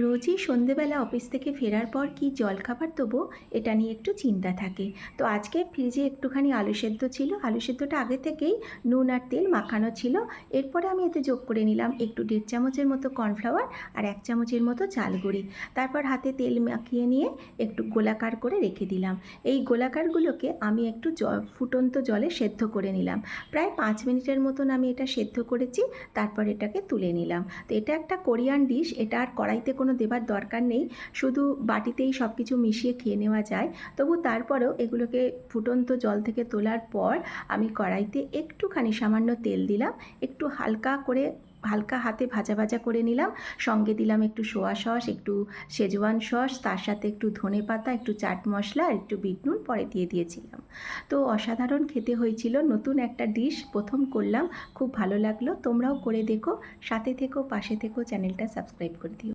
রোজই সন্ধেবেলা অফিস থেকে ফেরার পর কি জলখাবার দেবো, এটা নিয়ে একটু চিন্তা থাকে। তো আজকে ফ্রিজে একটুখানি আলু সেদ্ধ ছিল। আলু সেদ্ধটা আগে থেকেই নুন আর তেল মাখানো ছিল। এরপরে আমি এতে যোগ করে নিলাম একটু দেড় চামচের মতো কর্নফ্লাওয়ার আর এক চামচের মতো চাল গুঁড়ি তারপর হাতে তেল মাখিয়ে নিয়ে একটু গোলাকার করে রেখে দিলাম। এই গোলাকারগুলোকে আমি একটু ফুটন্ত জলে সেদ্ধ করে নিলাম। প্রায় পাঁচ মিনিটের মতন আমি এটা সেদ্ধ করেছি, তারপর এটাকে তুলে নিলাম। তো এটা একটা কোরিয়ান ডিশ এটা আর কড়াইতে কোনো দেবার দরকার নেই। শুধু বাটিতেই সব কিছু মিশিয়ে খেয়ে নেওয়া যায়। তবু তারপরেও এগুলোকে ফুটন্ত জল থেকে তোলার পর আমি কড়াইতে একটুখানি সামান্য তেল দিলাম। একটু হালকা করে, হালকা হাতে ভাজা ভাজা করে নিলাম। সঙ্গে দিলাম একটু সোয়া সস, একটু শেজওয়ান সস, তার সাথে একটু ধনে পাতা, একটু চাট মশলা আর একটু বিট নুন পরে দিয়ে দিয়েছিলাম। তো অসাধারণ খেতে হয়েছিল নতুন একটা ডিশ, প্রথম করলাম। খুব ভালো লাগল। তোমরাও করে দেখো। সাথে থেকো, পাশে থেকো, চ্যানেলটা সাবস্ক্রাইব করে দিও।